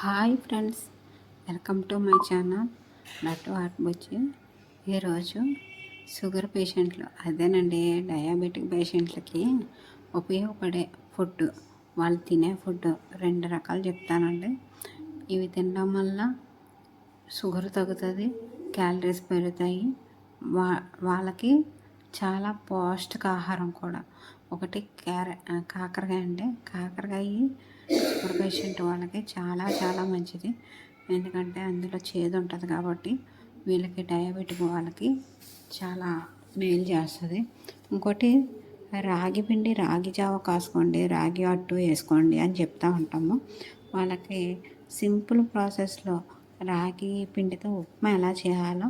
Hi friends welcome to my channel Lattu heart Bujji ఈరోజు sugar పేషెంట్లు అదేనండి diabetic పేషెంట్లకి ఉపయోగపడే ఫుడ్ వాళ్ళు తినే ఫుడ్ రెండు రకాలు చెప్తానండి. ఇవి తినడం వల్ల షుగర్ తగ్గుతుంది క్యాలరీస్ పెరుగుతాయి. వా వాళ్ళకి చాలా పౌష్టికాహారం కూడా. ఒకటి క్యారె కాకరకాయ అండి. కాకరకాయ షుగర్ పేషెంట్ వాళ్ళకి చాలా చాలా మంచిది. ఎందుకంటే అందులో చేదు ఉంటుంది కాబట్టి వీళ్ళకి డయాబెటిక్ వాళ్ళకి చాలా మేలు చేస్తుంది. ఇంకోటి రాగి పిండి రాగి జావ కాసుకోండి రాగి అట్టు వేసుకోండి అని చెప్తా ఉంటాము. వాళ్ళకి సింపుల్ ప్రాసెస్లో రాగి పిండితో ఉప్మా ఎలా చేయాలో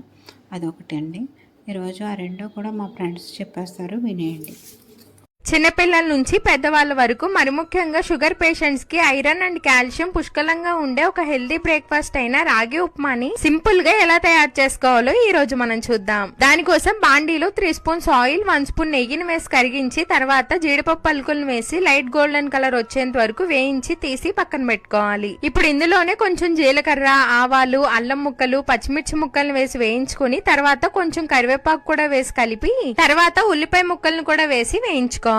అదొకటి అండి ఈరోజు ఆ రెండో కూడా మా ఫ్రెండ్స్ చెప్పేస్తారు వినేయండి. చిన్నపిల్లల నుంచి పెద్దవాళ్ళ వరకు మరి ముఖ్యంగా షుగర్ పేషెంట్స్కి ఐరన్ అండ్ కాల్షియం పుష్కలంగా ఉండే ఒక హెల్దీ బ్రేక్ఫాస్ట్ అయిన రాగి ఉప్మాని సింపుల్గా ఎలా తయారు చేసుకోవాలో ఈ రోజు మనం చూద్దాం. దానికోసం బాండీలో three spoons oil one spoon నెయ్యిని వేసి కరిగించి తర్వాత జీడిపప్పు పలుకులను వేసి లైట్ గోల్డెన్ కలర్ వచ్చేంత వరకు వేయించి తీసి పక్కన పెట్టుకోవాలి. ఇప్పుడు ఇందులోనే కొంచెం జీలకర్ర ఆవాలు అల్లం ముక్కలు పచ్చిమిర్చి ముక్కలను వేసి వేయించుకొని తర్వాత కొంచెం కరివేపాకు కూడా వేసి కలిపి తర్వాత ఉల్లిపాయ ముక్కలను కూడా వేసి వేయించుకోవాలి.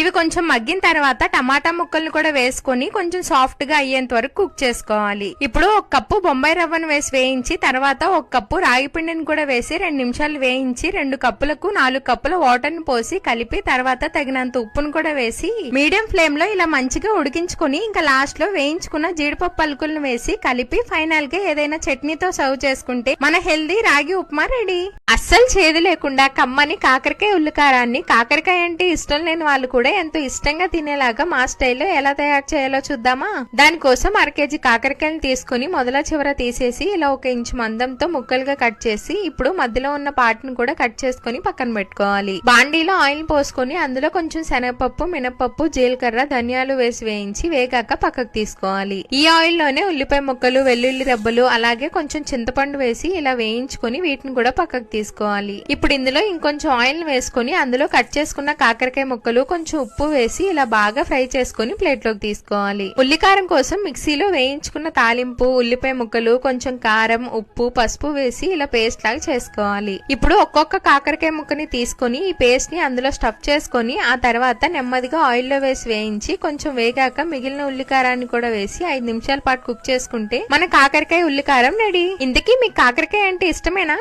ఇవి కొంచెం మగ్గిన తర్వాత టమాటా ముక్కలను కూడా వేసుకొని కొంచెం సాఫ్ట్గా అయ్యేంత వరకు కుక్ చేసుకోవాలి. ఇప్పుడు ఒక కప్పు బొంబాయి రవ్వను వేసి వేయించి తర్వాత ఒక కప్పు రాగి పిండిని కూడా వేసి రెండు నిమిషాలు వేయించి రెండు కప్పులకు నాలుగు కప్పుల వాటర్ని పోసి కలిపి తర్వాత తగినంత ఉప్పును కూడా వేసి మీడియం ఫ్లేమ్లో ఇలా మంచిగా ఉడికించుకొని ఇంకా లాస్ట్లో వేయించుకున్న జీడిపప్పు పలుకులను వేసి కలిపి ఫైనల్గా ఏదైనా చట్నీతో సర్వ్ చేసుకుంటే మన హెల్దీ రాగి ఉప్మా రెడీ. అస్సలు చేదు లేకుండా కమ్మని కాకరకాయ ఉల్లికారాన్ని కాకరకాయ అంటే ఇష్టం లేని వాళ్ళు కూడా ఎంతో ఇష్టంగా తినేలాగా మా స్టైల్లో ఎలా తయారు చేయాలో చూద్దామా? దానికోసం అర కేజీ కాకరకాయలు తీసుకుని మొదల చివర తీసేసి ఇలా ఒక ఇంచు మందంతో ముక్కలుగా కట్ చేసి ఇప్పుడు మధ్యలో ఉన్న పార్ట్ను కూడా కట్ చేసుకుని పక్కన పెట్టుకోవాలి. బాండీలో ఆయిల్ పోసుకొని అందులో కొంచెం శనగపప్పు మినపప్పు జీలకర్ర ధనియాలు వేసి వేయించి వేగాక పక్కకు తీసుకోవాలి. ఈ ఆయిల్లోనే ఉల్లిపాయ ముక్కలు వెల్లుల్లి రెబ్బలు అలాగే కొంచెం చింతపండు వేసి ఇలా వేయించుకొని వీటిని కూడా పక్కకు తీసుకోవాలి. ఇప్పుడు ఇందులో ఇంకొంచెం ఆయిల్ వేసుకొని అందులో కట్ చేసుకున్న కాకరకాయ ముక్కలు ముక్కలు కొంచెం ఉప్పు వేసి ఇలా బాగా ఫ్రై చేసుకుని ప్లేట్లోకి తీసుకోవాలి. ఉల్లికారం కోసం మిక్సీలో వేయించుకున్న తాలింపు ఉల్లిపాయ ముక్కలు కొంచెం కారం ఉప్పు పసుపు వేసి ఇలా పేస్ట్ లాగా చేసుకోవాలి. ఇప్పుడు ఒక్కొక్క కాకరకాయ ముక్కని తీసుకొని ఈ పేస్ట్ని అందులో స్టఫ్ చేసుకొని ఆ తర్వాత నెమ్మదిగా ఆయిల్లో వేసి వేయించి కొంచెం వేగాక మిగిలిన ఉల్లికారాన్ని కూడా వేసి ఐదు నిమిషాల పాటు కుక్ చేసుకుంటే మన కాకరకాయ ఉల్లికారం రెడీ. ఇంతకీ మీకు కాకరకాయ అంటే ఇష్టమేనా?